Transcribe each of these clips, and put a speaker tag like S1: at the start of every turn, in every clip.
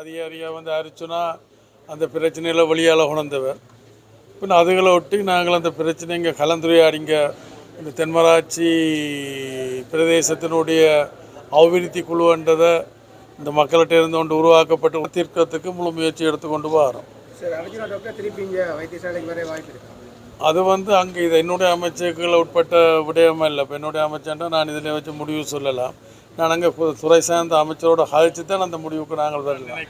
S1: அதிகாரியாக வந்து அரிச்சுனா அந்த பிரச்சனையில் வழியால் உணர்ந்தவர். பின்ன அதுகளை ஒட்டி நாங்கள் அந்த பிரச்சனை இங்கே கலந்துரையாடிங்க. இந்த தென்மராட்சி பிரதேசத்தினுடைய அபிவிருத்தி குழுன்றதை இந்த மக்கள்கிட்ட இருந்து கொண்டு உருவாக்கப்பட்டு தீர்க்கறதுக்கு முழு முயற்சி எடுத்துக்கொண்டு வரோம்.
S2: திருப்பி இங்கே வைத்தியசாலைக்கு வர வாய்ப்பு
S1: அது வந்து அங்கே இது என்னுடைய அமைச்சர்கள் உட்பட்ட விடயமே இல்லை இப்போ என்னுடைய அமைச்சர்னா நான் இதில் வச்சு முடிவு சொல்லலாம். நான் அங்கே துறை சார்ந்த அமைச்சரோட கழிச்சு தான் அந்த முடிவுக்கு நாங்கள் வரலாம்.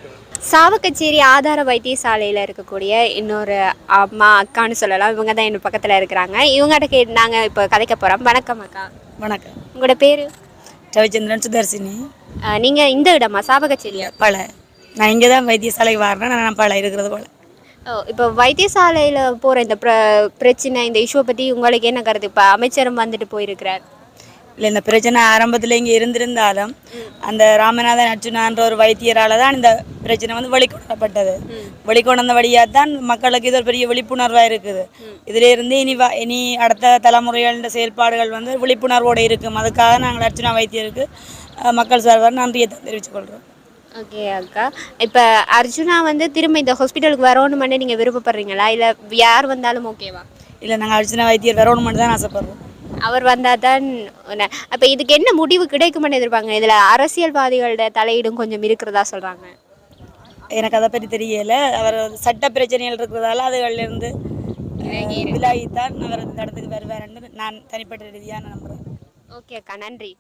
S3: சாவக்கச்சேரி ஆதார வைத்தியசாலையில் இருக்கக்கூடிய இன்னொரு அம்மா அக்கான்னு சொல்லலாம். இவங்க தான் என் பக்கத்தில் இருக்கிறாங்க. இவங்ககிட்ட கே நாங்கள் இப்போ கதைக்க போகிறோம் வணக்கம் அக்கா.
S4: வணக்கம்.
S3: உங்களோட பேர்?
S4: ரவிச்சந்திரன் சுதர்சினி.
S3: நீங்கள் இந்த இடமா? சாவகச்சேரியா
S4: பல. நான் இங்கே தான் வைத்தியசாலைக்கு வரேன் நான் பல இருக்கிறது போல.
S3: இப்போ வைத்தியசாலையில் போகிற இந்த பிர பிரச்சனை இந்த இஷ்யூவை பற்றி உங்களுக்கு என்ன கருத்து? இப்போ அமைச்சரும் வந்துட்டு போயிருக்கிறார்.
S4: இல்லை இந்த பிரச்சனை ஆரம்பத்தில் இங்கே இருந்திருந்தாலும் அந்த ராமநாதன் அர்ஜுனான்ற ஒரு வைத்தியரால் தான் இந்த பிரச்சனை வந்து வெளிக்கொணரப்பட்டது. வெளிக்கொணர்ந்த வழியாக தான் மக்களுக்கு இது ஒரு பெரிய விழிப்புணர்வாக இருக்குது. இதில் இருந்து இனி வ இனி அடுத்த தலைமுறைகள செயல்பாடுகள் வந்து விழிப்புணர்வோடு இருக்கும். அதுக்காக நாங்கள் அர்ஜுனா வைத்தியருக்கு மக்கள் சார்பாக நன்றியை தெரிவித்துக் கொள்கிறோம்
S3: ஓகே அக்கா. இப்போ அர்ஜுனா வந்து திரும்ப இந்த ஹாஸ்பிட்டலுக்கு வரணுமென்னு நீங்கள் விருப்பப்படுறீங்களா? இல்லை யார் வந்தாலும் ஓகேவா?
S4: இல்லை நாங்கள் அர்ஜுனா வைத்தியர் வரணுமென்று தான் ஆசைப்படுறோம்.
S3: அவர் வந்தால் தான் அப்போ இதுக்கு என்ன முடிவு கிடைக்கும்னு எதிர்பார்ங்க? இதில் அரசியல்வாதிகளோட தலையீடும் கொஞ்சம் இருக்கிறதா சொல்கிறாங்க
S4: எனக்கு அதை பற்றி தெரியல. அவர் சட்ட பிரச்சனைகள் இருக்கிறதால அதுகளிலிருந்து விலகித்தான் அவர் இந்த இடத்துக்கு வருவாருன்னு நான் தனிப்பட்ட ரீதியாக நம்புகிறேன்
S3: ஓகே அக்கா. நன்றி.